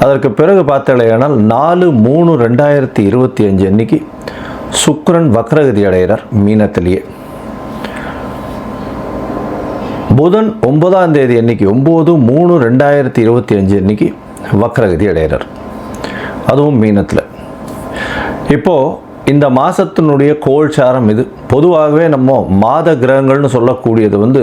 அதற்கு பிறகு பார்த்தாலேயானால் நாலு மூணு ரெண்டாயிரத்தி இருபத்தி அஞ்சு அன்னைக்கு சுக்ரன் வக்ரகதி அடைகிறார் மீனத்திலேயே. புதன் ஒன்பதாம் தேதி அன்னைக்கு ஒம்பது மூணு ரெண்டாயிரத்தி இருபத்தி அஞ்சு அன்னைக்கு வக்ரகதி அடைகிறார். அதுவும் மீனத்தில். இப்போது இந்த மாதத்தினுடைய கோல்சாரம் இது. பொதுவாகவே நம்ம மாத கிரகங்கள்னு சொல்லக்கூடியது வந்து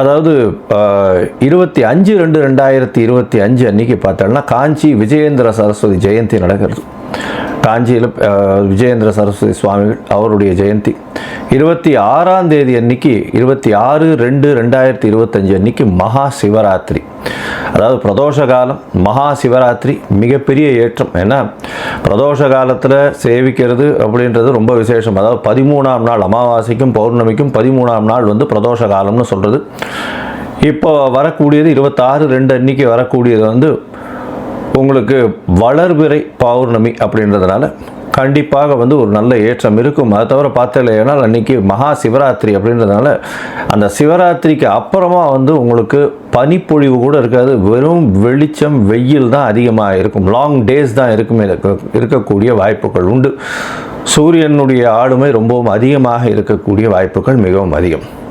அதாவது இருபத்தி அஞ்சு ரெண்டு ரெண்டாயிரத்தி இருபத்தி அஞ்சு அன்னைக்கு பார்த்தோம்னா காஞ்சி விஜயேந்திர சரஸ்வதி ஜெயந்தி நடக்கிறது. காஞ்சியில் விஜயேந்திர சரஸ்வதி சுவாமிகள் அவருடைய ஜெயந்தி. இருபத்தி ஆறாம் தேதி அன்னைக்கு இருபத்தி ஆறு ரெண்டு ரெண்டாயிரத்தி இருபத்தஞ்சு அன்னைக்கு மகா சிவராத்திரி. அதாவது பிரதோஷ காலம் மகா சிவராத்திரி மிகப்பெரிய ஏற்றம். ஏன்னா பிரதோஷ காலத்தில் சேவிக்கிறது அப்படின்றது ரொம்ப விசேஷம். அதாவது பதிமூணாம் நாள் அமாவாசைக்கும் பௌர்ணமிக்கும் பதிமூணாம் நாள் வந்து பிரதோஷ காலம்னு சொல்கிறது இப்போ வரக்கூடியது இருபத்தாறு ரெண்டு அன்னைக்கு வரக்கூடியது வந்து உங்களுக்கு வளர்பிறை பௌர்ணமி அப்படின்றதுனால கண்டிப்பாக வந்து ஒரு நல்ல ஏற்றம் இருக்கும். அதை தவிர பார்த்தலைன்னா அன்றைக்கி மகா சிவராத்திரி அப்படின்றதுனால அந்த சிவராத்திரிக்கு அப்புறமா வந்து உங்களுக்கு பனிப்பொழிவு கூட இருக்காது. வெறும் வெளிச்சம் வெயில் தான் அதிகமாக இருக்கும். லாங் டேஸ் தான் இருக்குமே. இருக்க- இருக்கக்கூடிய வாய்ப்புகள் உண்டு. சூரியனுடைய ஆளுமை ரொம்பவும் அதிகமாக இருக்கக்கூடிய வாய்ப்புகள் மிகவும் அதிகம்.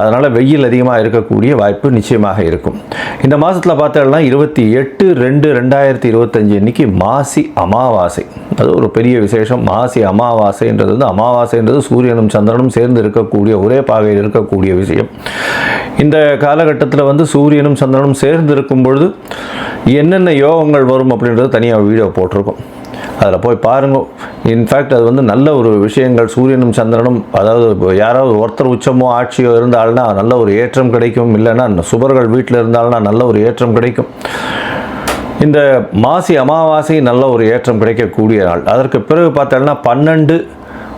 அதனால் வெயில் அதிகமாக இருக்கக்கூடிய வாய்ப்பு நிச்சயமாக இருக்கும். இந்த மாதத்தில் பார்த்தோம்னா இருபத்தி எட்டு ரெண்டு ரெண்டாயிரத்தி இருபத்தஞ்சு அன்னைக்கு மாசி அமாவாசை. அது ஒரு பெரிய விசேஷம். மாசி அமாவாசைன்றது வந்து அமாவாசைன்றது சூரியனும் சந்திரனும் சேர்ந்து இருக்கக்கூடிய ஒரே பாகையில் இருக்கக்கூடிய விஷயம். இந்த காலகட்டத்தில் வந்து சூரியனும் சந்திரனும் சேர்ந்து இருக்கும் பொழுது என்னென்ன யோகங்கள் வரும் அப்படின்றது தனியாக வீடியோ போட்டிருக்கோம். அதில் போய் பாருங்க. இன்ஃபேக்ட் அது வந்து நல்ல ஒரு விஷயங்கள். சூரியனும் சந்திரனும் அதாவது யாராவது ஒருத்தர் உச்சமோ ஆட்சியோ இருந்தால்னா நல்ல ஒரு ஏற்றம் கிடைக்கும். இல்லைன்னா சுபர்கள் வீட்டில் இருந்தால்னா நல்ல ஒரு ஏற்றம் கிடைக்கும். இந்த மாசி அமாவாசை நல்ல ஒரு ஏற்றம் கிடைக்கக்கூடிய நாள். அதற்கு பிறகு பார்த்தோம்னா பன்னெண்டு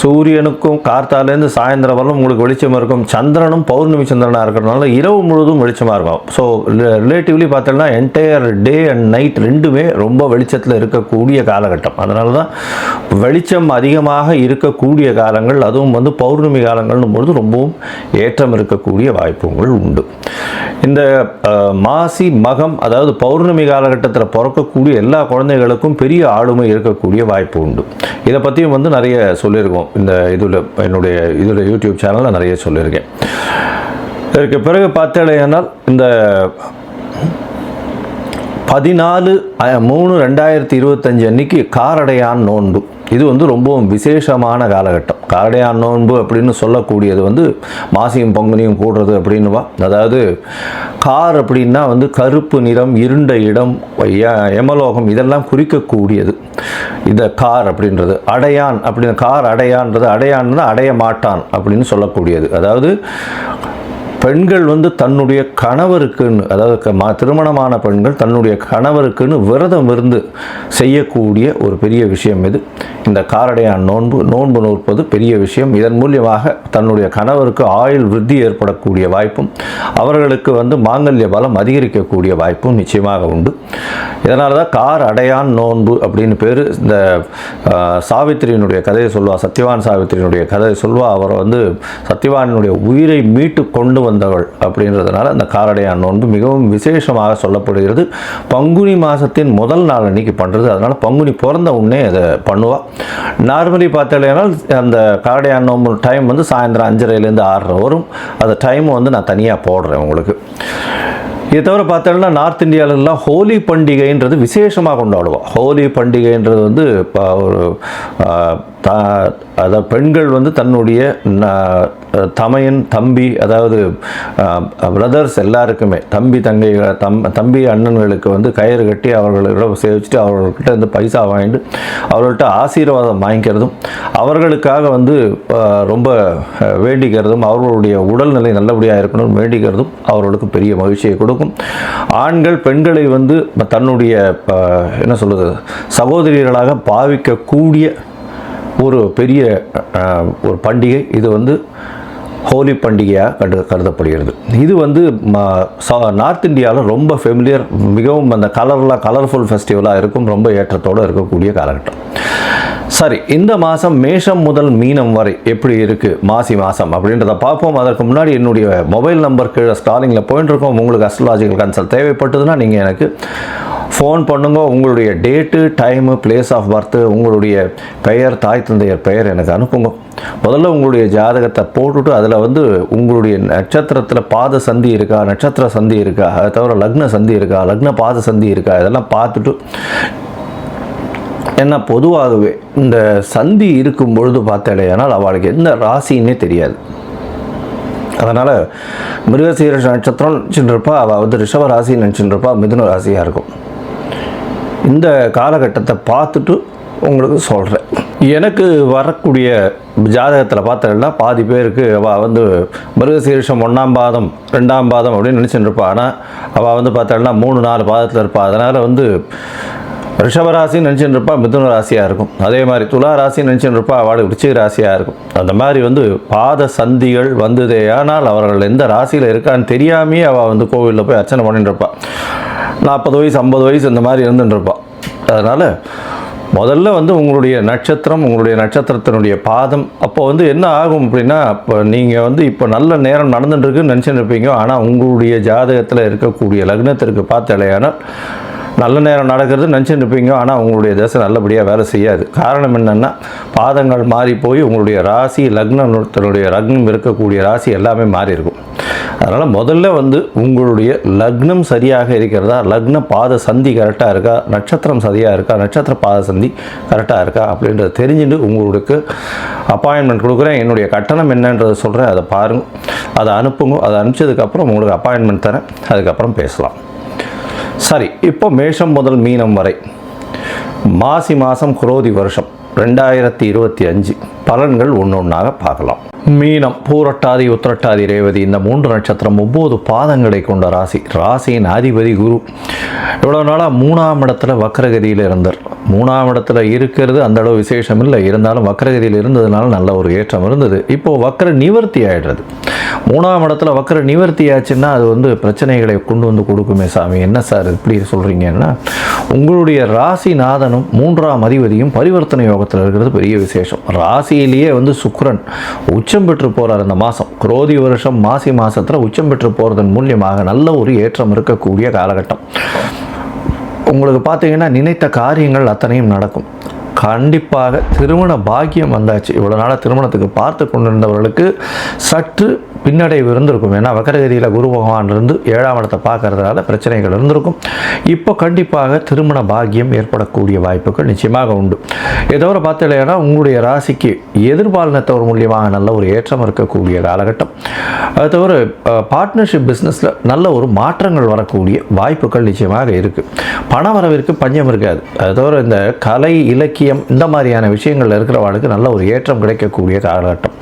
சூரியனுக்கும் கார்த்தாலேருந்து சாயந்தரம் வரலும் உங்களுக்கு வெளிச்சம் இருக்கும். சந்திரனும் பௌர்ணமி சந்திரனாக இருக்கிறதுனால இரவு முழுவதும் வெளிச்சமாக இருக்கும். ஸோ ரிலேட்டிவ்லி பார்த்தோம்னா என்டையர் டே அண்ட் நைட் ரெண்டுமே ரொம்ப வெளிச்சத்தில் இருக்கக்கூடிய காலகட்டம். அதனால தான் வெளிச்சம் அதிகமாக இருக்கக்கூடிய காலங்கள் அதுவும் வந்து பௌர்ணமி காலங்கள்னும் பொழுது ரொம்பவும் ஏற்றம் இருக்கக்கூடிய வாய்ப்புகள் உண்டு. இந்த மாசி மகம் அதாவது பௌர்ணமி காலகட்டத்தில் பிறக்கக்கூடிய எல்லா குழந்தைகளுக்கும் பெரிய ஆளுமை இருக்கக்கூடிய வாய்ப்பு உண்டு. இதை பற்றியும் வந்து நிறைய சொல்லியிருக்கோம். இந்த இதில் என்னுடைய இதில் யூடியூப் சேனலில் நிறைய சொல்லியிருக்கேன். இதற்கு பிறகு பார்த்தேனால் இந்த பதினாலு மூணு ரெண்டாயிரத்தி இருபத்தஞ்சு அன்னைக்கு காரடையான் நோன்பு. இது வந்து ரொம்பவும் விசேஷமான காலகட்டம். காரடையான் நோன்பு அப்படின்னு சொல்லக்கூடியது வந்து மாசியும் பங்குனியும் கூடுறது அப்படின்னுவா. அதாவது கார் அப்படின்னா வந்து கருப்பு நிறம் இருண்ட இடம் ய- யமலோகம் இதெல்லாம் குறிக்கக்கூடியது. இந்த கார் அப்படின்றது அடையான் அப்படின்னு கார் அடையான்றது அடையான்னா அடைய மாட்டான் அப்படின்னு சொல்லக்கூடியது. அதாவது பெண்கள் வந்து தன்னுடைய கணவருக்குன்னு அதாவது க- ம- திருமணமான பெண்கள் தன்னுடைய கணவருக்குன்னு விரதம் இருந்து செய்யக்கூடிய ஒரு பெரிய விஷயம் இது. இந்த காரடையான் நோன்பு நோன்பு நோற்பது பெரிய விஷயம். இதன் மூலியமாக தன்னுடைய கணவருக்கு ஆயுள் விருத்தி ஏற்படக்கூடிய வாய்ப்பும் அவர்களுக்கு வந்து மாங்கல்ய பலம் அதிகரிக்கக்கூடிய வாய்ப்பும் நிச்சயமாக உண்டு. இதனால தான் கார் அடையான் நோன்பு அப்படின்னு பேர். இந்த சாவித்திரியினுடைய கதையை சொல்வா சத்யவான் சாவித்திரியினுடைய கதையை சொல்வா. அவர் வந்து சத்யவானுடைய உயிரை மீட்டு கொண்டு வந்து வந்தவள் அப்படின்றதுனால அந்த காரடையான் நோன்பு மிகவும் விசேஷமாக சொல்லப்படுகிறது. பங்குனி மாதத்தின் முதல் நாள் அன்னைக்கு பண்ணுறது அதனால் பங்குனி பிறந்த உடனே அதை பண்ணுவாள் நார்மலி பார்த்தாலேனால் அந்த காரடையான் நோன்பு டைம் வந்து சாயந்தரம் அஞ்சரைலேருந்து ஆறரை வரும். அந்த டைம் வந்து நான் தனியாக போடுறேன் உங்களுக்கு. இதை தவிர பார்த்தோம்னா நார்த் இந்தியாவிலலாம் ஹோலி பண்டிகைன்றது விசேஷமாக கொண்டாடுவோம். ஹோலி பண்டிகைன்றது வந்து இப்போ ஒரு த அதாவது பெண்கள் வந்து தன்னுடைய தமையன் தம்பி அதாவது பிரதர்ஸ் எல்லாருக்குமே தம்பி தங்கை தம் தம்பி அண்ணன்களுக்கு வந்து கயிறு கட்டி அவர்களோட சேவிச்சுட்டு அவர்கள்கிட்ட வந்து பைசா வாங்கிட்டு அவர்கள்ட்ட ஆசீர்வாதம் வாங்கிக்கிறதும் அவர்களுக்காக வந்து ரொம்ப வேண்டிக்கிறதும் அவர்களுடைய உடல்நிலை நல்லபடியாக இருக்கணும்னு வேண்டிக்கிறதும் அவர்களுக்கு பெரிய மகிழ்ச்சியை கொடுக்கும். ஆண்கள் பெண்களை வந்து தன்னுடைய என்ன சொல்கிறது சகோதரிகளாக பாவிக்கக்கூடிய ஒரு பெரிய ஒரு பண்டிகை. இது வந்து ஹோலி பண்டிகையாக கண்டு கருதப்படுகிறது. இது வந்து நார்த் இந்தியாவில் ரொம்ப ஃபெமிலியர் மிகவும் அந்த கலர்லாம் கலர்ஃபுல் ஃபெஸ்டிவலாக இருக்கும் ரொம்ப ஏற்றத்தோடு இருக்கக்கூடிய காலகட்டம். சரி இந்த மாதம் மேஷம் முதல் மீனம் வரை எப்படி இருக்குது மாசி மாதம் அப்படின்றத பார்ப்போம். அதற்கு முன்னாடி என்னுடைய மொபைல் நம்பர் கீழே ஸ்டாலிங்கில் போயிட்டு இருக்கோம். உங்களுக்கு அஸ்ட்ராலஜிக்கல் கன்சல்ட் தேவைப்பட்டதுன்னா நீங்கள் எனக்கு ஃபோன் பண்ணுங்க. உங்களுடைய date time place of birth உங்களுடைய பெயர் தாய் தந்தையர் பெயர் எனக்கு அனுப்புங்க. முதல்ல உங்களுடைய ஜாதகத்தை போட்டுட்டு அதில் வந்து உங்களுடைய நட்சத்திரத்தில் பாத சந்தி இருக்கா நட்சத்திர சந்தி இருக்கா அதை தவிர லக்ன சந்தி இருக்கா லக்ன பாத சந்தி இருக்கா இதெல்லாம் பார்த்துட்டு ஏன்னா பொதுவாகவே இந்த சந்தி இருக்கும் பொழுது பார்த்தடையானால் அவளுக்கு எந்த ராசின்னே தெரியாது. அதனால் மிருகசீர நட்சத்திரம் நினச்சிட்டு இருப்பா அவள் வந்து ரிஷப ராசி நினச்சிட்டு இருப்பா மிதுன ராசியாக இருக்கும். இந்த காலகட்டத்தை பார்த்துட்டு உங்களுக்கு சொல்கிறேன் எனக்கு வரக்கூடிய ஜாதகத்தில் பார்த்தேன்னா பாதி பேருக்கு அவள் வந்து மிருகசீரிஷம் ஒன்றாம் பாதம் ரெண்டாம் பாதம் அப்படின்னு நினச்சிட்டு இருப்பாள் ஆனால் அவள் வந்து பார்த்தோம்னா மூணு நாலு பாதத்தில் இருப்பாள் அதனால் வந்து ரிஷபராசி நினச்சின்னு இருப்பா மிதுன ராசியாக இருக்கும். அதே மாதிரி துலா ராசி நினச்சின்னு இருப்பா அவளுக்கு விருச்சிக ராசியாக இருக்கும். அந்த மாதிரி வந்து பாத சந்திகள் வந்ததே ஆனால் அவர்கள் எந்த ராசியில் இருக்கான்னு தெரியாமையே அவள் வந்து கோவிலில் போய் அர்ச்சனை பண்ணிட்டு இருப்பாள் நாற்பது வயசு ஐம்பது வயசு இந்த மாதிரி இருந்துட்டு இருப்பாள் அதனால் முதல்ல வந்து உங்களுடைய நட்சத்திரம் உங்களுடைய நட்சத்திரத்தினுடைய பாதம். அப்போ வந்து என்ன ஆகும் அப்படின்னா இப்போ நீங்கள் வந்து இப்போ நல்ல நேரம் நடந்துட்டுருக்குன்னு நினச்சிட்டு இருப்பீங்க. ஆனால் உங்களுடைய ஜாதகத்தில் இருக்கக்கூடிய லக்னத்திற்கு பார்த்தாலேயானால் நல்ல நேரம் நடக்கிறது நினச்சிட்டு இருப்பீங்க. ஆனால் உங்களுடைய தசை நல்லபடியாக வேலை செய்யாது. காரணம் என்னென்னா பாதங்கள் மாறி போய் உங்களுடைய ராசி லக்னத்தினுடைய லக்னம் இருக்கக்கூடிய ராசி எல்லாமே மாறி இருக்கும். அதனால் முதல்ல வந்து உங்களுடைய லக்னம் சரியாக இருக்கிறதா லக்ன பாத சந்தி கரெக்டாக இருக்கா நட்சத்திரம் சரியாக இருக்கா நட்சத்திர பாத சந்தி கரெக்டாக இருக்கா அப்படின்றத தெரிஞ்சுட்டு உங்களுக்கு அப்பாயின்மெண்ட் கொடுக்குறேன். என்னுடைய கட்டணம் என்னன்றதை சொல்கிறேன் அதை பாருங்கள் அதை அனுப்புங்க. அதை அனுப்பிச்சதுக்கப்புறம் உங்களுக்கு அப்பாயின்மெண்ட் தரேன். அதுக்கப்புறம் பேசலாம். சரி இப்போ மேஷம் முதல் மீனம் வரை. மாசி மாதம் குரோதி வருஷம் ரெண்டாயிரத்தி இருபத்தி அஞ்சு. பலன்கள் ஒன்று ஒன்றாக பார்க்கலாம். மீனம் பூரட்டாதி உத்திரட்டாதி ரேவதி இந்த மூன்று நட்சத்திரம் ஒம்பது பாதங்களை கொண்ட ராசி. ராசியின் அதிபதி குரு. இவ்வளோ நாளாக மூணாம் இடத்துல வக்கரகதியில் இருந்தார். மூணாம் இடத்துல இருக்கிறது அந்த அளவு விசேஷம் இல்லை. இருந்தாலும் வக்கரகதியில் இருந்ததுனால நல்ல ஒரு ஏற்றம் இருந்தது. இப்போ வக்கர நிவர்த்தி ஆயிடுறது. மூணாம் இடத்துல வக்கர நிவர்த்தி ஆச்சுன்னா அது வந்து பிரச்சனைகளை கொண்டு வந்து கொடுக்குமே சாமி. என்ன சார் இப்படி சொல்கிறீங்கன்னா உங்களுடைய ராசிநாதனும் மூன்றாம் அதிபதியும் பரிவர்த்தனை யோகத்தில் இருக்கிறது பெரிய விசேஷம். ராசியிலேயே வந்து சுக்கரன் உச்சம் பெற்று போகிறார் இந்த மாதம் குரோதி வருஷம் மாசி மாதத்தில் உச்சம் பெற்று போகிறதன் மூலியமாக நல்ல ஒரு ஏற்றம் இருக்கக்கூடிய காலகட்டம். உங்களுக்கு பார்த்தீங்கன்னா நினைத்த காரியங்கள் அத்தனையும் நடக்கும். கண்டிப்பாக திருமண பாக்கியம் வந்தாச்சு. இவ்வளோ நாளாக திருமணத்துக்கு பார்த்து கொண்டிருந்தவர்களுக்கு சற்று பின்னடைவு இருந்திருக்கும். ஏன்னா வக்கரகதியில் குரு பகவான் இருந்து ஏழாம் இடத்தை பார்க்கறதுனால பிரச்சனைகள் இருந்திருக்கும். இப்போ கண்டிப்பாக திருமண பாக்கியம் ஏற்படக்கூடிய வாய்ப்புகள் நிச்சயமாக உண்டு. எதோ தவிர பார்த்தீங்கன்னா உங்களுடைய ராசிக்கு எதிர்பாலினத்தவர் மூலியமாக நல்ல ஒரு ஏற்றம் இருக்கக்கூடிய காலகட்டம். அது தவிர பார்ட்னர்ஷிப் பிஸ்னஸில் நல்ல ஒரு மாற்றங்கள் வரக்கூடிய வாய்ப்புகள் நிச்சயமாக இருக்குது பண வரவிற்கு பஞ்சம் இருக்காது. அது தவிர இந்த கலை இலக்கியம் இந்த மாதிரியான விஷயங்களில் இருக்கிறவர்களுக்கு நல்ல ஒரு ஏற்றம் கிடைக்கக்கூடிய காலகட்டம்.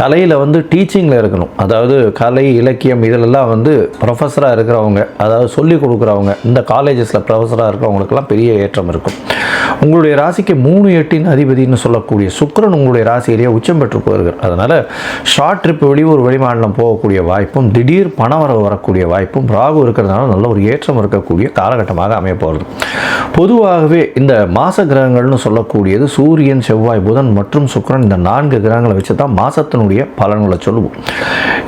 கலையில் வந்து டீச்சிங்கில் இருக்கணும். அதாவது கலை இலக்கியம் இதிலெல்லாம் வந்து ப்ரொஃபஸராக இருக்கிறவங்க அதாவது சொல்லிக் கொடுக்குறவங்க இந்த காலேஜஸில் ப்ரொஃபஸராக இருக்கிறவங்களுக்கெல்லாம் பெரிய ஏற்றம் இருக்கும். உங்களுடைய ராசிக்கு மூணு எட்டின் அதிபதினு சொல்லக்கூடிய சுக்கரன் உங்களுடைய ராசியிலேயே உச்சம் பெற்று போயிருக்கார் அதனால் ஷார்ட் ட்ரிப் வெளியூர் வெளிமாநிலம் போகக்கூடிய வாய்ப்பும் திடீர் பணவரவு வரக்கூடிய வாய்ப்பும் ராகு இருக்கிறதுனால நல்ல ஒரு ஏற்றம் இருக்கக்கூடிய காலகட்டமாக அமைய போகிறது. பொதுவாகவே இந்த மாச கிரகங்கள்னு சொல்லக்கூடியது சூரியன் செவ்வாய் புதன் மற்றும் சுக்கரன் இந்த நான்கு கிரகங்களை வச்சு தான் மாசத்தினுடைய பலன்களை சொல்லுவோம்.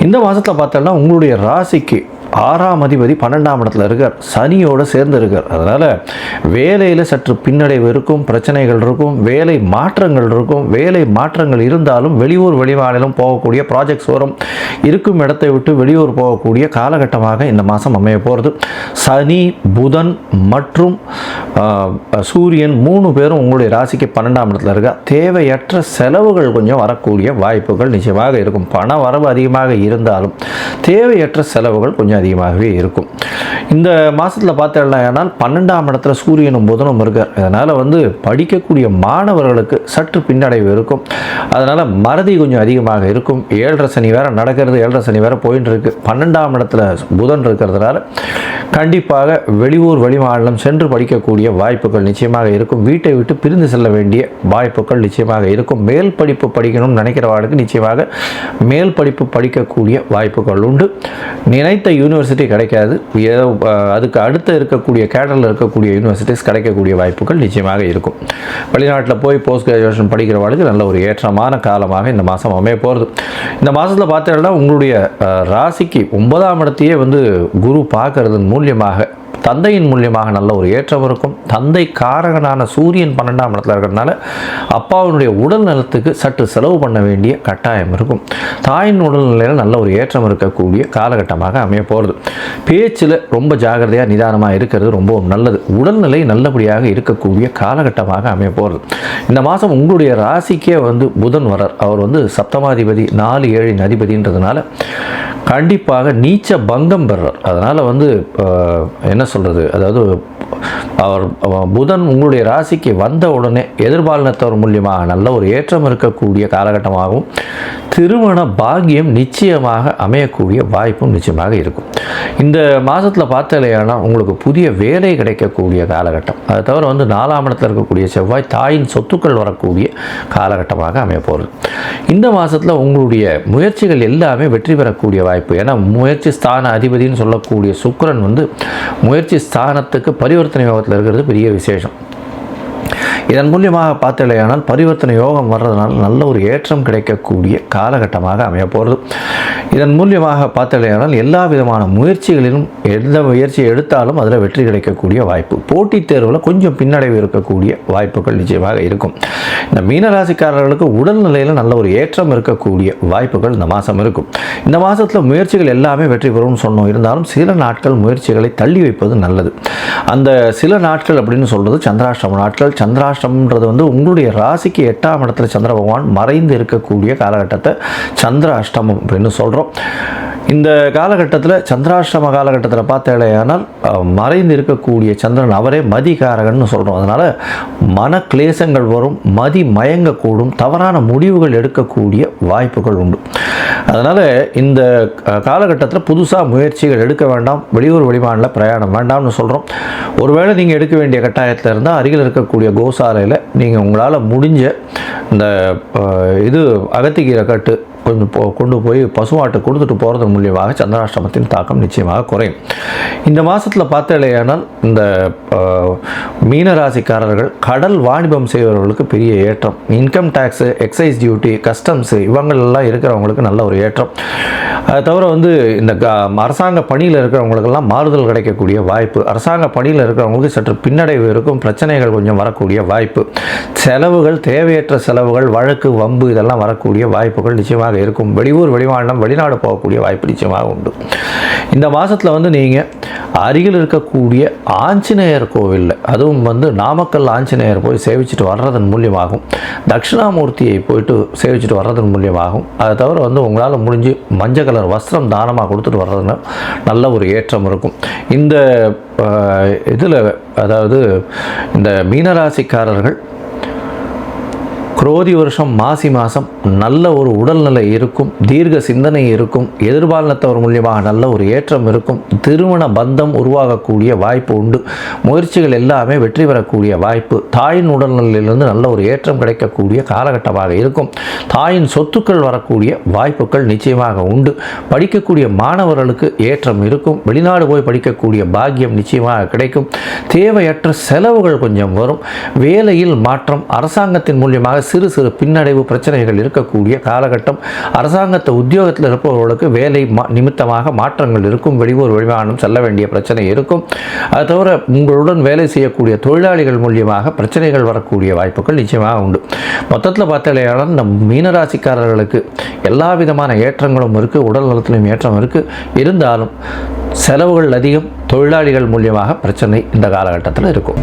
இந்த மாதத்தில் பார்த்தோம்னா உங்களுடைய ராசிக்கு ஆறாம் அதிபதி பன்னெண்டாம் இடத்துல இருக்கார். சனியோடு சேர்ந்து இருக்கார். அதனால் வேலையில் சற்று பின்னடைவு இருக்கும் பிரச்சனைகள் இருக்கும் வேலை மாற்றங்கள் இருக்கும் வேலை மாற்றங்கள் இருந்தாலும் வெளியூர் வெளிமாநிலம் போகக்கூடிய ப்ராஜெக்ட்ஸ் வரும் இருக்கும் இடத்தை விட்டு வெளியூர் போகக்கூடிய காலகட்டமாக இந்த மாதம் அமைய போகிறது சனி புதன் மற்றும் சூரியன் மூணு பேரும் உங்களுடைய ராசிக்கு பன்னெண்டாம் இடத்துல இருக்கா தேவையற்ற செலவுகள் கொஞ்சம் வரக்கூடிய வாய்ப்புகள் நிச்சயமாக இருக்கும். பண வரவு அதிகமாக இருந்தாலும் தேவையற்ற செலவுகள் கொஞ்சம் அதிகமாகவே இருக்கும். இந்த மாதத்தில் ஏன்னால் பன்னெண்டாம் இடத்துல சூரியனும் புதனும் இருக்கார். அதனால் வந்து படிக்கக்கூடிய மாணவர்களுக்கு சற்று பின்னடைவு இருக்கும். அதனால் மறதி கொஞ்சம் அதிகமாக இருக்கும். ஏழரை சனி வேற நடக்கிறது ஏழரை சனி வேறு போயின்னு இருக்குது பன்னெண்டாம் இடத்துல புதன் இருக்கிறதுனால கண்டிப்பாக வெளியூர் வெளிமாநிலம் சென்று படிக்கக்கூடிய வாய்ப்புகள் நிச்சயமாக இருக்கும். வீட்டை விட்டு பிரிந்து செல்ல வேண்டிய வாய்ப்புகள் நிச்சயமாக இருக்கும். மேல் படிப்பு படிக்கணும்னு நினைக்கிறவர்களுக்கு நிச்சயமாக மேல் படிப்பு படிக்கக்கூடிய வாய்ப்புகள் உண்டு. நினைத்த யூனிவர்சிட்டி கிடைக்காது. ஏதோ அதுக்கு அடுத்து இருக்கக்கூடிய கேடரில் இருக்கக்கூடிய யூனிவர்சிட்டிஸ் கிடைக்கக்கூடிய வாய்ப்புகள் நிச்சயமாக இருக்கும். வெளிநாட்டில் போய் போஸ்ட் கிராஜுவேஷன் படிக்கிறவர்களுக்கு நல்ல ஒரு ஏற்றமான காலமாக இந்த மாதம் அமைய போகிறது இந்த மாதத்தில் பார்த்தீங்கன்னா உங்களுடைய ராசிக்கு ஒன்பதாம் இடத்தையே வந்து குரு பார்க்கறதன் மூலியமாக தந்தையின் மூலியமாக நல்ல ஒரு ஏற்றம் இருக்கும். தந்தை காரகனான சூரியன் பன்னெண்டாம் இடத்துல இருக்கிறதுனால அப்பாவினுடைய உடல் நலத்துக்கு சற்று செலவு பண்ண வேண்டிய கட்டாயம் இருக்கும். தாயின் உடல்நிலையில் நல்ல ஒரு ஏற்றம் இருக்கக்கூடிய காலகட்டமாக அமைய போகிறது பேச்சில் ரொம்ப ஜாகிரதையாக நிதானமாக இருக்கிறது ரொம்பவும் நல்லது. உடல்நிலை நல்லபடியாக இருக்கக்கூடிய காலகட்டமாக அமைய போகிறது இந்த மாதம் உங்களுடைய ராசிக்கே வந்து புதன் வரர் அவர் வந்து சப்தமாதிபதி நாலு ஏழின் அதிபதின்றதுனால கண்டிப்பாக நீச்ச பங்கம் பெறார் அதனால் வந்து என்ன சொல்கிறது அதாவது அவர் புதன் உங்களுடைய ராசிக்கு வந்த உடனே எதிர்பாலினத்தவர் மூலியமாக நல்ல ஒரு ஏற்றம் இருக்கக்கூடிய காலகட்டமாகவும் திருமண பாக்கியம் நிச்சயமாக அமையக்கூடிய வாய்ப்பும் நிச்சயமாக இருக்கும். இந்த மாதத்தில் பார்த்தாலேயானா உங்களுக்கு புதிய வேலை கிடைக்கக்கூடிய காலகட்டம். அதை தவிர வந்து நாலாம் இடத்துல இருக்கக்கூடிய செவ்வாய் தாயின் சொத்துக்கள் வரக்கூடிய காலகட்டமாக அமைய போகிறது இந்த மாதத்தில் உங்களுடைய முயற்சிகள் எல்லாமே வெற்றி பெறக்கூடிய வாய்ப்பு. ஏன்னா முயற்சி ஸ்தான அதிபதின்னு சொல்லக்கூடிய சுக்கிரன் வந்து முயற்சி ஸ்தானத்துக்கு பரிவர்த்தனை யோகத்தில் இருக்கிறது பெரிய விசேஷம். இதன் மூலியமாக பார்த்தலையானால் பரிவர்த்தனை யோகம் வர்றதுனால நல்ல ஒரு ஏற்றம் கிடைக்கக்கூடிய காலகட்டமாக அமைய போகிறது இதன் மூலியமாக பார்த்தலையானால் எல்லா விதமான முயற்சிகளிலும் எந்த முயற்சியை எடுத்தாலும் அதில் வெற்றி கிடைக்கக்கூடிய வாய்ப்பு. போட்டித் தேர்வில் கொஞ்சம் பின்னடைவு இருக்கக்கூடிய வாய்ப்புகள் நிச்சயமாக இருக்கும். இந்த மீனராசிக்காரர்களுக்கு உடல்நிலையில் நல்ல ஒரு ஏற்றம் இருக்கக்கூடிய வாய்ப்புகள் இந்த மாதம் இருக்கும். இந்த மாதத்தில் முயற்சிகள் எல்லாமே வெற்றி பெறும்னு சொன்னோம். இருந்தாலும் சில நாட்கள் முயற்சிகளை தள்ளி வைப்பது நல்லது. அந்த சில நாட்கள் அப்படின்னு சொல்கிறது சந்திராஷ்டம நாட்கள் சந்திராஷ்டமன்றது வந்து உங்களுடைய ராசிக்கு எட்டாம் இடத்துல சந்திர பகவான் மறைந்து இருக்கக்கூடிய காலகட்டத்தை சந்திராஷ்டமம் அப்படின்னு சொல்கிறோம் இந்த காலகட்டத்தில் சந்திராஷ்டம காலகட்டத்தில் பார்த்தாலேயானால் மறைந்து இருக்கக்கூடிய சந்திரன் அவரே மதிகாரகன்னு சொல்கிறோம் அதனால் மன கிளேசங்கள் வரும் மதி மயங்கக்கூடும் தவறான முடிவுகள் எடுக்கக்கூடிய வாய்ப்புகள் உண்டு. அதனால் இந்த காலகட்டத்தில் புதுசாக முயற்சிகள் எடுக்க வேண்டாம் வெளியூர் வெளிமாநில பிரயாணம் வேண்டாம்னு சொல்கிறோம் ஒருவேளை நீங்கள் எடுக்க வேண்டிய கட்டாயத்தில் இருந்தால் அருகில் இருக்கக்கூடிய கோசாலையில் நீங்கள் உங்களால் முடிஞ்ச இந்த இது அகத்திக்கீரை கட்டு கொஞ்சம் போ கொண்டு போய் பசுவாட்டை கொடுத்துட்டு போகிறது மூலியமாக சந்திராஷ்டமத்தின் தாக்கம் நிச்சயமாக குறையும். இந்த மாதத்தில் பார்த்தாலேயானால் இந்த மீனராசிக்காரர்கள் கடல் வாணிபம் செய்பவர்களுக்கு பெரிய ஏற்றம். Income tax excise duty customs இவங்களெல்லாம் இருக்கிறவங்களுக்கு நல்ல ஒரு ஏற்றம். அதை தவிர வந்து இந்த க அரசாங்க பணியில் இருக்கிறவங்களுக்கெல்லாம் மாறுதல் கிடைக்கக்கூடிய வாய்ப்பு. அரசாங்க பணியில் இருக்கிறவங்களுக்கு சற்று பின்னடைவு இருக்கும் பிரச்சனைகள் கொஞ்சம் வரக்கூடிய வாய்ப்பு. செலவுகள் தேவையற்ற செலவுகள் வழக்கு வம்பு இதெல்லாம் வரக்கூடிய வாய்ப்புகள் நிச்சயமாக இருக்கும். வெளியூர் வெளிமாநிலம் வெளிநாடு போகக்கூடிய வாய்ப்பு நிச்சயமாக உண்டு. இந்த மாதத்தில் வந்து நீங்கள் அருகில் இருக்கக்கூடிய ஆஞ்சநேயர் கோவிலில் அதுவும் வந்து நாமக்கல் ஆஞ்சநேயர் போய் சேவிச்சுட்டு வர்றதன் மூலியமாகும். தட்சிணாமூர்த்தியை போயிட்டு சேவிச்சுட்டு வர்றதன் மூலியமாகும். அதை தவிர வந்து உங்களால் முடிஞ்சு மஞ்சள் கலர் வஸ்திரம் தானமாக கொடுத்துட்டு வர்றதுனா நல்ல ஒரு ஏற்றம் இருக்கும். இந்த இதில் அதாவது இந்த மீனராசிக்காரர்கள் குரோதி வருஷம் மாசி மாதம் நல்ல ஒரு உடல்நிலை இருக்கும் தீர்க்க சிந்தனை இருக்கும் எதிர்பாலனத்தவர் மூலியமாக நல்ல ஒரு ஏற்றம் இருக்கும் திருமண பந்தம் உருவாகக்கூடிய வாய்ப்பு உண்டு. முயற்சிகள் எல்லாமே வெற்றி பெறக்கூடிய வாய்ப்பு. தாயின் உடல்நிலையிலிருந்து நல்ல ஒரு ஏற்றம் கிடைக்கக்கூடிய காலகட்டமாக இருக்கும். தாயின் சொத்துக்கள் வரக்கூடிய வாய்ப்புகள் நிச்சயமாக உண்டு. படிக்கக்கூடிய மாணவர்களுக்கு ஏற்றம் இருக்கும். வெளிநாடு போய் படிக்கக்கூடிய பாக்கியம் நிச்சயமாக கிடைக்கும். தேவையற்ற செலவுகள் கொஞ்சம் வரும். வேலையில் மாற்றம் அரசாங்கத்தின் மூலியமாக சிறு சிறு பின்னடைவு பிரச்சனைகள் இருக்கக்கூடிய காலகட்டம். அரசாங்கத்தை உத்தியோகத்தில் இருப்பவர்களுக்கு வேலை மா நிமித்தமாக மாற்றங்கள் இருக்கும். வெளியூர் வெளிமானம் செல்ல வேண்டிய பிரச்சனை இருக்கும். அது தவிர உங்களுடன் வேலை செய்யக்கூடிய தொழிலாளிகள் மூலியமாக பிரச்சனைகள் வரக்கூடிய வாய்ப்புகள் நிச்சயமாக உண்டு. மொத்தத்தில் பார்த்தாலேயானால் இந்த மீனராசிக்காரர்களுக்கு எல்லா விதமான ஏற்றங்களும் இருக்குது உடல் நலத்திலும் ஏற்றம் இருக்குது இருந்தாலும் செலவுகள் அதிகம். தொழிலாளிகள் மூலியமாக பிரச்சனை இந்த காலகட்டத்தில் இருக்கும்.